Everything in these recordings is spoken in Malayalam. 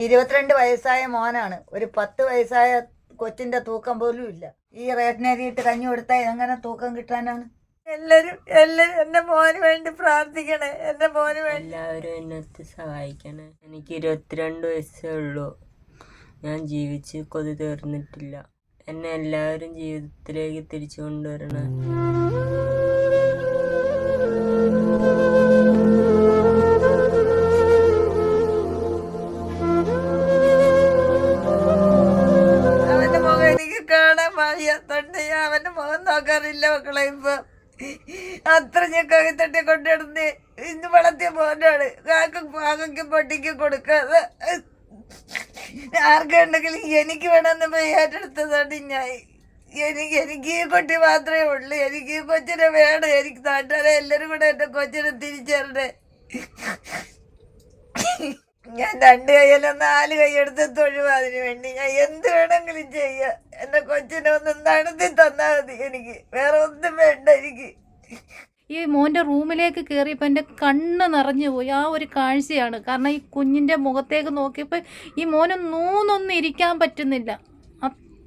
ഇരുപത്തിരണ്ട് വയസ്സായ മോനാണ്. ഒരു പത്ത് വയസ്സായ കൊച്ചിന്റെ തൂക്കം പോലും ഇല്ല. ഈ റേഷനരിയിട്ട് കഞ്ഞി കൊടുത്താൽ എങ്ങനെ തൂക്കം കിട്ടാനാണ്? എല്ലാരും എല്ലാരും എന്റെ മോന് വേണ്ടി പ്രാർത്ഥിക്കണേ. എന്റെ മോന് വേണ്ടി. എല്ലാവരും എന്നെ സഹായിക്കണേ. എനിക്ക് ഇരുപത്തിരണ്ട് വയസ്സേ ഉള്ളൂ. ഞാൻ ജീവിച്ച് കൊതി തീർന്നിട്ടില്ല. എന്നെ എല്ലാവരും ജീവിതത്തിലേക്ക് തിരിച്ചു കൊണ്ടുവരണേ. അത്ര ഞാൻ കവിത്തട്ടി കൊണ്ടിടുന്ന് ഇന്ന് വളർത്തിയ മോനാണ്. കാക്കും പാകയ്ക്കും പട്ടിക്കും കൊടുക്കാതെ. ആർക്കുണ്ടെങ്കിലും എനിക്ക് വേണമെന്ന് പെയ്യാറ്റെടുത്തതാണ് ഞാൻ. എനിക്ക് എനിക്ക് ഈ കുട്ടി മാത്രമേ ഉള്ളൂ. എനിക്ക് ഈ കൊച്ചിനെ വേണം. എനിക്ക് നാട്ടുകാരെ എല്ലാവരും കൂടെ എന്റെ കൊച്ചിനെ തിരിച്ചറിഞ്ഞേ ഞാൻ രണ്ട് കൈയല്ല നാല് കൈയെടുത്ത് തൊഴുവാ അതിന് വേണ്ടി. ഞാൻ എന്ത് വേണമെങ്കിലും ചെയ്യാം. എന്റെ കൊച്ചിനെ ഒന്ന് നടത്തി തന്നാൽ മതി എനിക്ക്. വേറെ ഒന്നും വേണ്ട എനിക്ക്. ഈ മോന്റെ റൂമിലേക്ക് കയറിയപ്പോൾ എന്റെ കണ്ണ് നിറഞ്ഞു പോയി. ആ ഒരു കാഴ്ചയാണ്. കാരണം ഈ കുഞ്ഞിന്റെ മുഖത്തേക്ക് നോക്കിയപ്പോൾ ഈ മോന് നൂന്നൊന്നും ഇരിക്കാൻ പറ്റുന്നില്ല.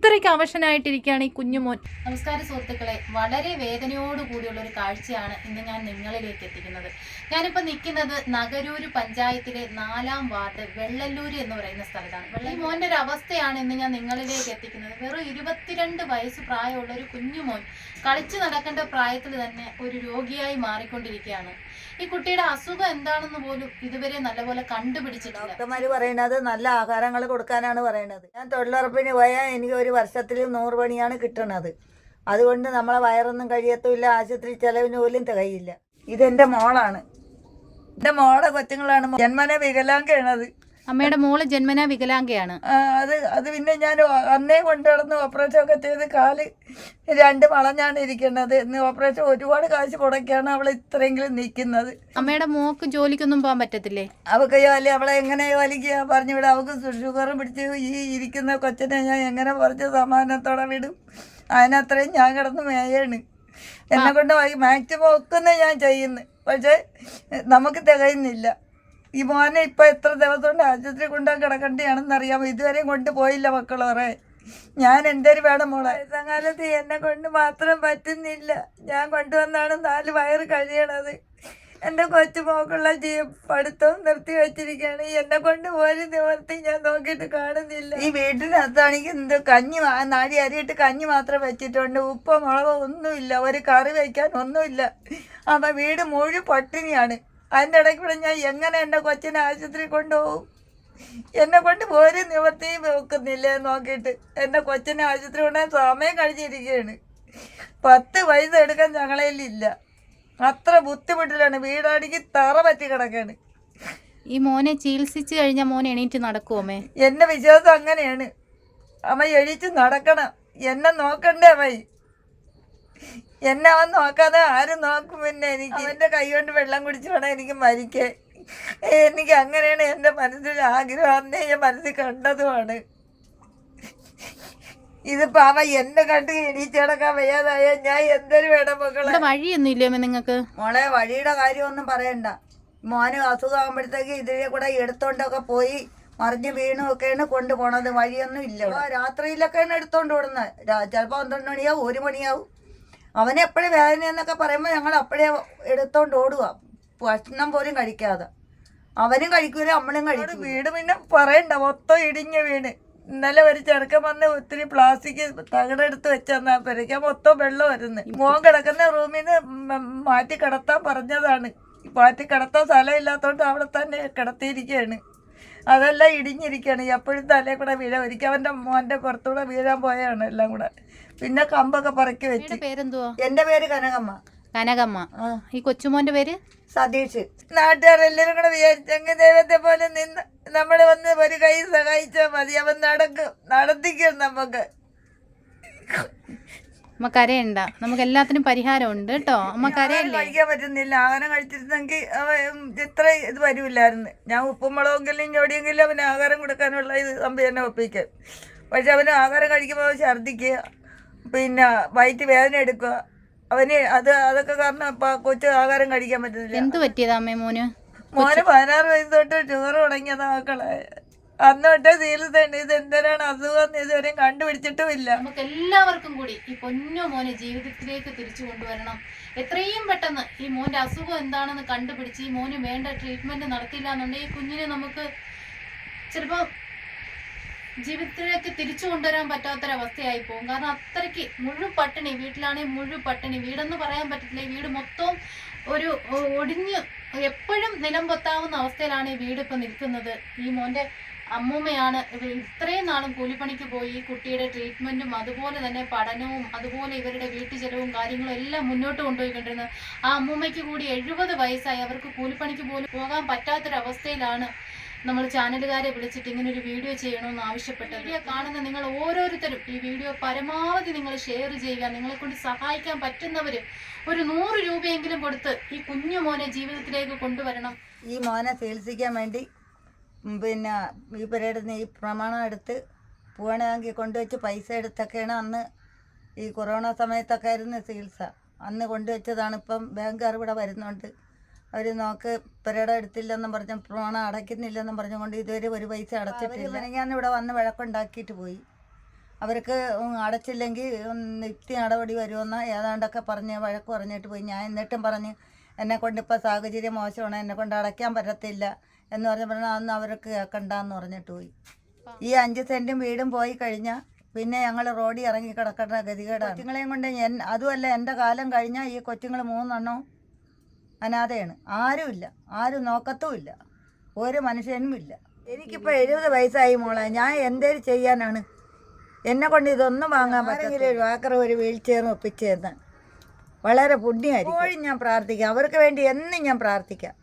അത്രയ്ക്ക് അവശനായിട്ടിരിക്കുകയാണ് ഈ കുഞ്ഞു മോൻ നമസ്കാരം സുഹൃത്തുക്കളെ. വളരെ വേദനയോട് കൂടിയുള്ള ഒരു കാഴ്ചയാണ് ഇന്ന് ഞാൻ നിങ്ങളിലേക്ക് എത്തിക്കുന്നത്. ഞാനിപ്പോൾ നിൽക്കുന്നത് നഗരൂര് പഞ്ചായത്തിലെ നാലാം വാർഡ് വെള്ളല്ലൂര് എന്ന് പറയുന്ന സ്ഥലത്താണ്. ഈ മോന്റെ ഒരു അവസ്ഥയാണ് ഇന്ന് ഞാൻ നിങ്ങളിലേക്ക് എത്തിക്കുന്നത്. വെറും ഇരുപത്തിരണ്ട് വയസ്സ് പ്രായമുള്ള ഒരു കുഞ്ഞു മോൻ കളിച്ചു നടക്കേണ്ട പ്രായത്തിൽ തന്നെ ഒരു രോഗിയായി മാറിക്കൊണ്ടിരിക്കുകയാണ്. ഈ കുട്ടിയുടെ അസുഖം എന്താണെന്ന് പോലും ഇതുവരെ നല്ലപോലെ കണ്ടുപിടിച്ചിട്ടില്ല. ഡോക്ടർമാര് പറയുന്നത് നല്ല ആഹാരങ്ങൾ കൊടുക്കാനാണ് പറയുന്നത് ഞാൻ തൊഴിലുറപ്പിന് പോയാൽ എനിക്ക് ഒരു വർഷത്തിൽ നൂറ് പണിയാണ് കിട്ടണത്. അതുകൊണ്ട് നമ്മളെ വയറൊന്നും കഴിയത്തുമില്ല ആശുപത്രി ചെലവിന് പോലും തികയില്ല. ഇതെന്റെ മോളാണ്. എന്റെ മോളെ കൊച്ചുങ്ങളാണ്. ജന്മനെ വികലാംഗയാണത്. അമ്മയുടെ മോൾ ജന്മനാ വികലാംഗയാണ്. അത് അത് പിന്നെ ഞാൻ അന്നേ കൊണ്ടു നടന്ന് ഓപ്പറേഷൻ ഒക്കെ ചെയ്ത് കാൽ രണ്ട് വളഞ്ഞാണ് ഇരിക്കുന്നത്. ഇന്ന് ഓപ്പറേഷൻ ഒരുപാട് കാശ് മുടക്കിയാണ് അവൾ ഇത്രയെങ്കിലും നിൽക്കുന്നത്. അമ്മയുടെ മോക്ക് ജോലിക്കൊന്നും പോകാൻ പറ്റത്തില്ലേ? അവക്ക് ജോലി അവളെ എങ്ങനെ ജോലിക്ക് പറഞ്ഞു വിടും? അവക്ക് ഷുഗറും പിടിച്ച് ഈ ഇരിക്കുന്ന കൊച്ചനെ ഞാൻ എങ്ങനെ പറഞ്ഞ് സമാധാനത്തോടെ വിടും? അതിനത്രയും ഞാൻ കിടന്ന് മേയാണ്. എന്നെ കൊണ്ട് മാക്സിമം ഒക്കുന്ന ഞാൻ ചെയ്യുന്നു. പക്ഷേ നമുക്ക് തികയുന്നില്ല. ഈ മോനെ ഇപ്പം എത്ര ദിവസം കൊണ്ട് ആശുപത്രി കൊണ്ടാ കിടക്കേണ്ടതാണെന്ന് അറിയാമോ? ഇതുവരെയും കൊണ്ടുപോയില്ല മക്കളോറെ ഞാൻ എന്തേര് വേണം മോളെ. കാലത്ത് എന്നെ കൊണ്ട് മാത്രം പറ്റുന്നില്ല. ഞാൻ കൊണ്ടുവന്നാണ് നാല് വയറ് കഴിയണത്. എന്റെ കൊച്ചു മോക്കുള്ള ജീ പഠിത്തവും നിർത്തി വെച്ചിരിക്കുകയാണ്. എന്നെ കൊണ്ട് ഒരു നിവർത്തി ഞാൻ നോക്കിയിട്ട് കാണുന്നില്ല. ഈ വീട്ടിനകത്താണെങ്കിൽ എന്ത് കഞ്ഞി നാഴി അരിയിട്ട് കഞ്ഞി മാത്രം വെച്ചിട്ടുണ്ട്. ഉപ്പ് മുളക് ഒന്നുമില്ല. ഒരു കറി വയ്ക്കാൻ ഒന്നുമില്ല. അപ്പം വീട് മുഴുവൻ പട്ടിണിയാണ്. അതിന്റെ ഇടയ്ക്ക് കൂടെ ഞാൻ എങ്ങനെ എന്റെ കൊച്ചിനെ ആശുപത്രി കൊണ്ടുപോകും? എന്നെ കൊണ്ട് ഒരു നിവർത്തിയും വെക്കുന്നില്ല നോക്കിയിട്ട് എന്റെ കൊച്ചിനെ ആശുപത്രി കൊണ്ടുപോകാൻ സമയം കഴിച്ചിരിക്കുകയാണ് പത്ത് പൈസ എടുക്കാൻ ഞങ്ങളതിലില്ല അത്ര ബുദ്ധിമുട്ടിലാണ് വീടാണെങ്കിൽ തറ പറ്റി കിടക്കാണ് ഈ മോനെ ചികിത്സിച്ച് കഴിഞ്ഞാൽ മോനെ എണീറ്റ് നടക്കുമോ എന്റെ വിശ്വാസം അങ്ങനെയാണ്. അമ്മ എഴുതിച്ച് നടക്കണം. എന്നെ നോക്കണ്ടേ അമ്മ? എന്നെ അവൻ നോക്കാതെ ആരും നോക്കും പിന്നെ എനിക്ക് അവന്റെ കൈ കൊണ്ട് വെള്ളം കുടിച്ചു വേണം എനിക്ക് മരിക്കേ എനിക്ക് അങ്ങനെയാണ് എന്റെ മനസ്സിൽ ആഗ്രഹം. അന്നേ ഞാൻ മനസ്സിൽ കണ്ടതുമാണ്. ഇത് അവ എന്നെ കണ്ട് എണീച്ചടക്കാൻ വയ്യാതായ ഞാൻ എന്തൊരു വേണം മക്കളെ? വഴിയൊന്നും ഇല്ലേ നിങ്ങൾക്ക്? മോളെ വഴിയുടെ കാര്യമൊന്നും പറയണ്ട. മോന് അസുഖമാകുമ്പോഴത്തേക്ക് ഇതിലെ കൂടെ എടുത്തോണ്ടൊക്കെ പോയി മറിഞ്ഞ് വീണു ഒക്കെയാണ് കൊണ്ടുപോണത് വഴിയൊന്നും ഇല്ല. രാത്രിയിലൊക്കെയാണ് എടുത്തോണ്ട് വിടുന്നത് ചിലപ്പോൾ പന്ത്രണ്ട് മണിയാവും ഒരു മണിയാവും. അവന് എപ്പോഴും വേദന എന്നൊക്കെ പറയുമ്പോൾ ഞങ്ങൾ അപ്പോഴേ എടുത്തോണ്ട് ഓടുക ഭക്ഷണം പോലും കഴിക്കാതെ. അവനും കഴിക്കൂല നമ്മളും കഴിക്കും വീട് പിന്നെ പറയണ്ട മൊത്തം ഇടിഞ്ഞ വീണ്. ഇന്നലെ ഒരു ചെറുക്കൻ വന്ന് ഒത്തിരി പ്ലാസ്റ്റിക് തകടെടുത്ത് വെച്ചെന്നാ പെരയ്ക്കാൻ മൊത്തം വെള്ളം വരുന്നത് മോൻ കിടക്കുന്ന റൂമിൽ നിന്ന് മാറ്റി കിടത്താൻ പറഞ്ഞതാണ്. മാറ്റി കിടത്താൻ സ്ഥലം ഇല്ലാത്തതുകൊണ്ട് അവിടെ തന്നെ കിടത്തിയിരിക്കുകയാണ് അതെല്ലാം ഇടിഞ്ഞിരിക്കുകയാണ് എപ്പോഴും തലേ കൂടെ വീഴാൻ. ഒരിക്കൽ അവന്റെ മോന്റെ പുറത്തുകൂടെ വീഴാൻ പോയാണ് എല്ലാം കൂടെ. പിന്നെ കമ്പൊക്കെ പറക്കി വെച്ച്. പേരെന്തുവാ? എന്റെ പേര് കനകമ്മ. കനകമ്മ. ഈ കൊച്ചുമോന്റെ പേര്? സതീഷ്. നാട്ടുകാരെല്ലാരും കൂടെ വിചാരിച്ചെങ്കിൽ ദൈവത്തെ പോലെ നിന്ന് നമ്മൾ വന്ന് ഒരു കൈ സഹായിച്ചാൽ മതി. അവൻ നടക്കും. നടത്തിക്കും നമുക്ക്. അമ്മ കരയണ്ട. നമുക്ക് എല്ലാത്തിനും പരിഹാരം ഉണ്ട് കേട്ടോ. അമ്മ കരയല്ലേ? കഴിക്കാൻ പറ്റുന്നില്ല. ആഹാരം കഴിച്ചിരുന്നെങ്കിൽ ഇത്ര ഇത് വരില്ലായിരുന്നു. ഞാൻ ഉപ്പും മുളകെങ്കിലും ഞൊടിയെങ്കിലും അവന് ആഹാരം കൊടുക്കാനുള്ള ഇത് സംഭവം തന്നെ ഒപ്പിക്കാൻ പക്ഷെ അവന് ആഹാരം കഴിക്കുമ്പോൾ ഛർദ്ദിക്കുക. പിന്നെ വയറ്റ് വേദന എടുക്കുക. അവന് അത് അതൊക്കെ കാരണം ഇപ്പം കൊച്ചു ആഹാരം കഴിക്കാൻ പറ്റുന്നില്ല. എന്ത് പറ്റിയതാ അമ്മേ മോന്? മോന് പതിനാറ് വയസ്സ് തൊട്ട് ഷുഗർ തുടങ്ങിയതാ മക്കളെ. അന്ന് തൊട്ടേ ചികിത്സയുണ്ട് ഇത് എന്തിനാണ് അസുഖം എന്ന് ഇതുവരെയും കണ്ടുപിടിച്ചിട്ടുമില്ല. നമുക്ക് എല്ലാവർക്കും കൂടി ഈ പൊന്നു മോനെ ജീവിതത്തിലേക്ക് തിരിച്ചു കൊണ്ടുവരണം. എത്രയും പെട്ടെന്ന് ഈ മോന്റെ അസുഖം എന്താണെന്ന് കണ്ടുപിടിച്ച് ഈ മോന് വേണ്ട ട്രീറ്റ്മെന്റ് നടത്തിയില്ല എന്നുണ്ടെങ്കിൽ ഈ കുഞ്ഞിനെ നമുക്ക് ചിലപ്പോൾ ജീവിതത്തിലേക്ക് തിരിച്ചു കൊണ്ടുവരാൻ പറ്റാത്തൊരവസ്ഥയായി പോകും. കാരണം അത്രയ്ക്ക് മുഴു പട്ടിണി വീട്ടിലാണെങ്കിൽ മുഴു പട്ടിണി വീടെന്ന് പറയാൻ പറ്റത്തില്ല. വീട് മൊത്തവും ഒരു ഒടിഞ്ഞു എപ്പോഴും നിലം പൊത്താവുന്ന അവസ്ഥയിലാണ് ഈ വീട് ഇപ്പം നിൽക്കുന്നത്. ഈ മോന്റെ അമ്മൂമ്മയാണ്. ഇത്രയും നാളും കൂലിപ്പണിക്ക് പോയി ഈ കുട്ടിയുടെ ട്രീറ്റ്മെന്റും അതുപോലെ തന്നെ പഠനവും അതുപോലെ ഇവരുടെ വീട്ടു ചെലവും കാര്യങ്ങളും എല്ലാം മുന്നോട്ട് കൊണ്ടുപോയിക്കൊണ്ടിരുന്നത്. ആ അമ്മൂമ്മയ്ക്ക് കൂടി എഴുപത് വയസ്സായി. അവർക്ക് കൂലിപ്പണിക്ക് പോലും പോകാൻ പറ്റാത്തൊരവസ്ഥയിലാണ് നമ്മൾ ചാനലുകാരെ വിളിച്ചിട്ട് ഇങ്ങനെ ഒരു വീഡിയോ ചെയ്യണമെന്ന് ആവശ്യപ്പെട്ടത് വീഡിയോ കാണുന്ന നിങ്ങൾ ഓരോരുത്തരും ഈ വീഡിയോ പരമാവധി നിങ്ങൾ ഷെയർ ചെയ്യുക. നിങ്ങളെ കൊണ്ട് സഹായിക്കാൻ പറ്റുന്നവര് ഒരു നൂറ് രൂപയെങ്കിലും കൊടുത്ത് ഈ കുഞ്ഞു മോനെ ജീവിതത്തിലേക്ക് കൊണ്ടുവരണം. ഈ മോനെ ചികിത്സിക്കാൻ വേണ്ടി പിന്നെ ഈ പരേഡ് ഈ പ്രമാണം എടുത്ത് പോകണമെങ്കിൽ കൊണ്ടുവച്ച് പൈസ എടുത്തൊക്കെയാണ് അന്ന് ഈ കൊറോണ സമയത്തൊക്കെ ആയിരുന്നു ചികിത്സ. അന്ന് കൊണ്ടുവച്ചതാണ് ഇപ്പം ബാങ്കുകാർ ഇവിടെ വരുന്നുണ്ട്. അവർ നോക്ക് പരേഡ് എടുത്തില്ലെന്നും പറഞ്ഞ് പ്രോണ അടയ്ക്കുന്നില്ലെന്നും പറഞ്ഞുകൊണ്ട് ഇതുവരെ ഒരു പൈസ അടച്ചിട്ടില്ല. ഞാൻ ഇവിടെ വന്ന് വഴക്കുണ്ടാക്കിയിട്ട് പോയി. അവർക്ക് അടച്ചില്ലെങ്കിൽ നിത്യ നടപടി വരുമെന്ന് ഏതാണ്ടൊക്കെ പറഞ്ഞ് വഴക്ക് പറഞ്ഞിട്ട് പോയി. ഞാൻ എന്നിട്ടും പറഞ്ഞ് എന്നെ കൊണ്ട് ഇപ്പോൾ സാഹചര്യം മോശമാണ് എന്നെ കൊണ്ട് അടയ്ക്കാൻ പറ്റത്തില്ല എന്ന് പറഞ്ഞ പറഞ്ഞാൽ അന്ന് അവർക്ക് കേൾക്കണ്ടെന്ന് പറഞ്ഞിട്ട് പോയി. ഈ അഞ്ച് സെന്റും വീടും പോയി കഴിഞ്ഞാൽ പിന്നെ ഞങ്ങൾ റോഡിൽ ഇറങ്ങി കിടക്കേണ്ട ഗതികേടാണ്. കൊച്ചുങ്ങളെയും കൊണ്ട് അതുമല്ല എന്റെ കാലം കഴിഞ്ഞാൽ ഈ കൊച്ചുങ്ങൾ മൂന്നെണ്ണവും അനാഥയാണ്. ആരുമില്ല. ആരും നോക്കത്തുമില്ല. ഒരു മനുഷ്യനും ഇല്ല. എനിക്കിപ്പോൾ എഴുപത് വയസ്സായി മോളെ. ഞാൻ എന്തേലും ചെയ്യാനാണ്? എന്നെ കൊണ്ട് ഇതൊന്നും വാങ്ങാൻ പറ്റില്ല ഒരു വാക്കർ ഒരു വീൽ ചെയർ ഒപ്പിച്ചേർന്ന് വളരെ പുണ്യമായിരിക്കും എപ്പോഴും ഞാൻ പ്രാർത്ഥിക്കാം. അവർക്ക് വേണ്ടി എന്നും ഞാൻ പ്രാർത്ഥിക്കാം.